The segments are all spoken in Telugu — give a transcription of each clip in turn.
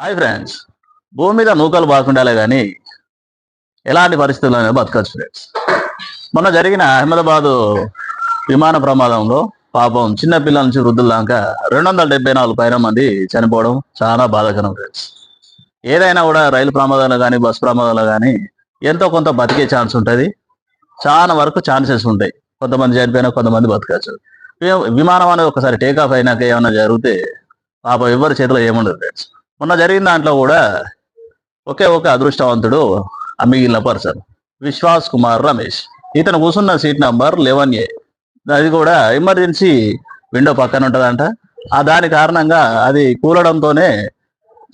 హాయ్ ఫ్రెండ్స్ భూమి మీద నూకలు బాగుండాలి కానీ ఎలాంటి పరిస్థితుల్లో బతకచ్చు ఫ్రెండ్స్ మొన్న జరిగిన అహ్మదాబాద్ విమాన ప్రమాదంలో పాపం చిన్న పిల్లల నుంచి వృద్ధుల దాకా రెండు వందల డెబ్బై నాలుగు పైన మంది చనిపోవడం చాలా బాధాకరం ఫ్రెండ్స్ ఏదైనా కూడా రైలు ప్రమాదాలు కానీ బస్ ప్రమాదాలు కానీ ఎంతో కొంత బతికే ఛాన్స్ ఉంటుంది. చాలా వరకు ఛాన్సెస్ ఉంటాయి. కొంతమంది చనిపోయినా కొంతమంది బతకచ్చు. విమానం అనేది ఒకసారి టేక్ ఆఫ్ అయినాక ఏమైనా జరిగితే పాపం ఎవరి చేతిలో ఏముండదు ఫ్రెండ్స్ మొన్న జరిగిన దాంట్లో కూడా ఒకే ఒక అదృష్టవంతుడు ఆ మిగిలిన పర్సన్ విశ్వాస్ కుమార్ రమేష్. ఇతను కూర్చున్న సీట్ నంబర్ లెవెన్ ఏ. అది కూడా ఎమర్జెన్సీ విండో పక్కన ఉంటుందంట. ఆ దాని కారణంగా అది కూలడంతోనే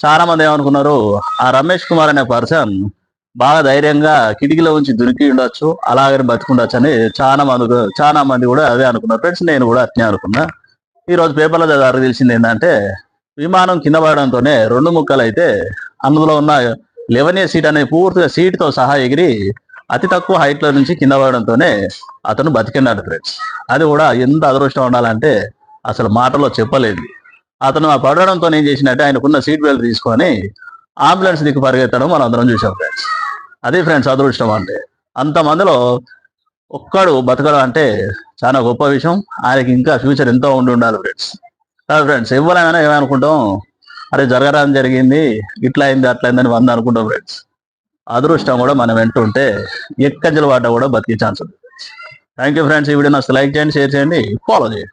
చాలా మంది ఏమనుకున్నారు ఆ రమేష్ కుమార్ అనే పర్సన్ బాగా ధైర్యంగా కిటికీలో ఉంచి దురికి ఉండొచ్చు అలాగని బతుకుండొచ్చు అని చాలా మంది చాలా మంది కూడా అదే అనుకున్నారు. ఫ్రెండ్స్ నేను కూడా అట్నే అనుకున్నా. ఈ రోజు పేపర్లో చదివి తెలిసింది ఏంటంటే విమానం కింద పడడంతోనే రెండు ముక్కలు అయితే అందులో ఉన్న లెవెన్ ఏ సీట్ అనే పూర్తిగా సీట్తో సహా ఎగిరి అతి తక్కువ హైట్లో నుంచి కింద పడడంతోనే అతను బతికినాడు ఫ్రెండ్స్ అది కూడా ఎంత అదృష్టం ఉండాలంటే అసలు మాటలో చెప్పలేదు. అతను ఆ పడడంతో ఏం చేసినట్టే ఆయనకున్న సీట్ బెల్ట్ తీసుకొని అంబులెన్స్ దిక్కు పరిగెత్తడం మనం అందరం చూసాం ఫ్రెండ్స్ అదే ఫ్రెండ్స్ అదృష్టం అంటే. అంతమందిలో ఒక్కడు బతకడం అంటే చాలా గొప్ప విషయం. ఆయనకి ఇంకా ఫ్యూచర్ ఎంతో ఉండి ఉండాలి ఫ్రెండ్స్ ఫ్రెండ్స్ ఇవ్వలేమైనా ఏమనుకుంటాం? అరే జరగరాని జరిగింది ఇట్లా అయింది అట్లా అయిందని వంద అనుకుంటాం ఫ్రెండ్స్ అదృష్టం కూడా మనం వెంటుంటే ఎక్కజల వాట కూడా బతికే ఛాన్స్ ఉంది. థ్యాంక్ యూ ఫ్రెండ్స్ ఈ వీడియో నచ్చితే లైక్ చేయండి షేర్ చేయండి ఫాలో చేయండి.